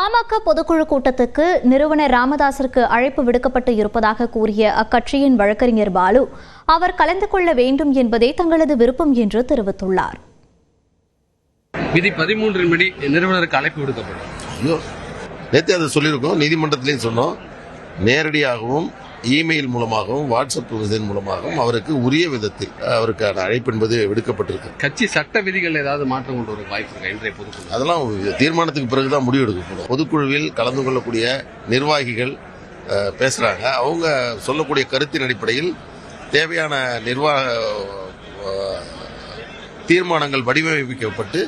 பாமக பொதுக்குழு கூட்டத்துக்கு நிறுவனர் ராமதாசிற்கு அழைப்பு விடுக்கப்பட்டு இருப்பதாக கூறிய அக்கட்சியின் வழக்கறிஞர் பாலு அவர் கலந்து கொள்ள வேண்டும் என்பதே தங்களது விருப்பம் என்று தெரிவித்துள்ளார். விதி பதிமூன்றின் படி நிறுவனருக்கு அழைப்பு விடுக்கப்படும். நேற்று அதை சொல்லியிருக்கோம் நீதிமன்றத்திலையும் சொன்னோம். நேரடியாகவும் இமெயில் மூலமாகவும் வாட்ஸ்அப் இதன் மூலமாகவும் அவருக்கு உரிய விதத்தில் அவருக்கான அழைப்பு என்பது விடுக்கப்பட்டிருக்கு. கட்சி சட்ட விதிகள் ஏதாவது மாற்றம் கொண்டு வர வாய்ப்பு இருக்கா? இன்றைய பொதுக்குழு. அதெல்லாம் தீர்மானத்துக்கு பிறகுதான் முடிவு எடுக்கப்படும். பொதுக்குழுவில் கலந்து கொள்ளக்கூடிய நிர்வாகிகள் அஹ், பேசுறாங்க. அவங்க சொல்லக்கூடிய கருத்தின் அடிப்படையில் தேவையான நிர்வாக தீர்மானங்கள் வடிவமைக்கப்பட்டு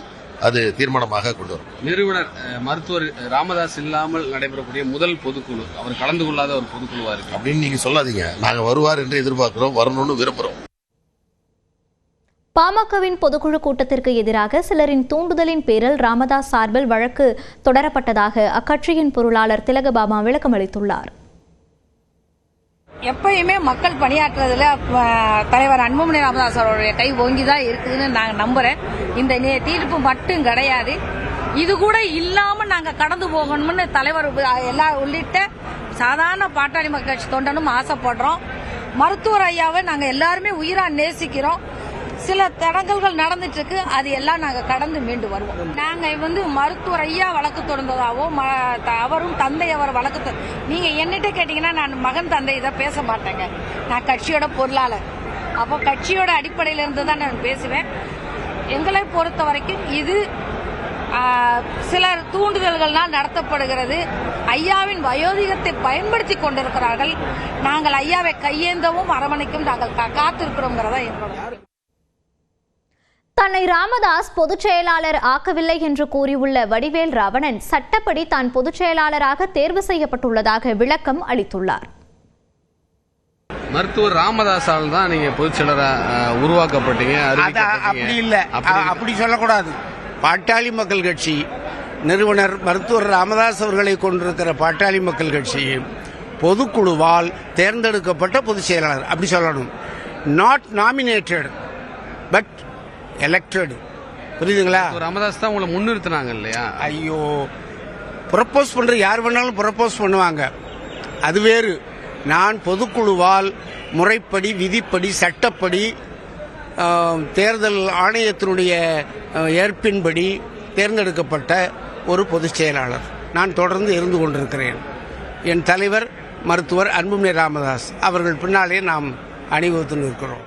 அது தீர்மானமாக கொண்டு வரும். நிறுவனர் மருத்துவர் ராமதாஸ் இல்லாமல் நடைபெறக்கூடிய முதல் பொதுக்குழு. அவர் கலந்து கொள்ளாத ஒரு பொதுக்குழுவா இருக்கு. அப்படின்னு நீங்க சொல்லாதீங்க. நாங்க வருவார் என்று எதிர்பார்க்கிறோம். வரணும்னு விரும்புறோம். பாமகவின் பொதுக்குழு கூட்டத்திற்கு எதிராக சிலரின் தூண்டுதலின் பேரில் ராமதாஸ் சார்பில் வழக்கு தொடரப்பட்டதாக அக்கட்சியின் பொருளாளர் திலகபாமா விளக்கமளித்துள்ளார். எப்பயுமே மக்கள் பணியாற்றுறதுல தலைவர் அன்புமணி ராமதாஸ் அவருடைய கை ஓங்கி தான் இருக்குதுன்னு நாங்கள் நம்புறேன். இந்த நே- தீர்ப்பு மட்டும் கிடையாது. இது கூட இல்லாம நாங்க கடந்து போகணும்னு தலைவர் எல்லா உள்ளிட்ட சாதாரண பாட்டாளி மக்கள் கட்சி தொண்டனும் ஆசைப்படுறோம். மருத்துவர் ஐயாவை நாங்க எல்லாருமே உயிரா நேசிக்கிறோம். சில தடங்கல்கள் நடந்துட்டு இருக்கு அது எல்லாம் நாங்க கடந்து மீண்டு வருவோம். நாங்க வந்து மருத்துவர் ஐயா வழக்கு தொடர்ந்ததாவோ ம- த- அவரும் தந்தை அவர் வழக்கு தொ- நீங்க என்னிட்ட கேட்டீங்கன்னா நான் மகன் தந்தை இதை பேச மாட்டேங்க. நான் கட்சியோட பொருளாளர். அப்போ கட்சியோட அடிப்படையில இருந்து தான் நான் பேசுவேன். எங்களை பொறுத்த வரைக்கும் இது சில சிலர் தூண்டுதல்கள்னால் நடத்தப்படுகிறது. ஐயாவின் வயோதிகத்தை பயன்படுத்தி கொண்டிருக்கிறார்கள். நாங்கள் ஐயாவை கையேந்தவும் அரவணைக்கும் நாங்கள் காத்திருக்கிறோங்கிறதா என்னோட தன்னை ராமதாஸ் பொதுச் செயலாளர் ஆக்கவில்லை என்று கூறியுள்ள வடிவேல் ராவணன் சட்டப்படி தான் பொதுச் செயலாளராக தேர்வு செய்யப்பட்டுள்ளதாக விளக்கம் அளித்துள்ளார். மருத்துவர் ராமதாஸால் தான் நீங்க பொதுச் செயலரா அஹ், உருவாக்கப்பட்டீங்க இல்ல. அப்படி சொல்லக்கூடாது. பாட்டாளி மக்கள் கட்சி நிறுவனர் மருத்துவர் ராமதாஸ் அவர்களை கொண்டிருக்கிற பாட்டாளி மக்கள் கட்சி பொதுக்குழுவால் தேர்ந்தெடுக்கப்பட்ட பொதுச் செயலாளர். அப்படி சொல்லணும். நாட் நாமினேட்டட் பட் எலெக்டட் புரியுதுங்களா? ராமதாஸ் தான் உங்களை முன்னிறுத்தினாங்க இல்லையா? ஐயோ ப்ரப்போஸ் பண்ற யார் வேணாலும் ப்ரப்போஸ் பண்ணுவாங்க. அது வேறு. நான் பொதுக்குழுவால் முறைப்படி விதிப்படி சட்டப்படி தேர்தல் ஆணையத்தினுடைய ஏற்பின்படி தேர்ந்தெடுக்கப்பட்ட ஒரு பொதுச் செயலாளர். நான் தொடர்ந்து இருந்து கொண்டிருக்கிறேன். என் தலைவர் மருத்துவர் அன்புமணி ராமதாஸ். அவர்கள் பின்னாலே நாம் அணிவகுத்து நிற்கிறோம்.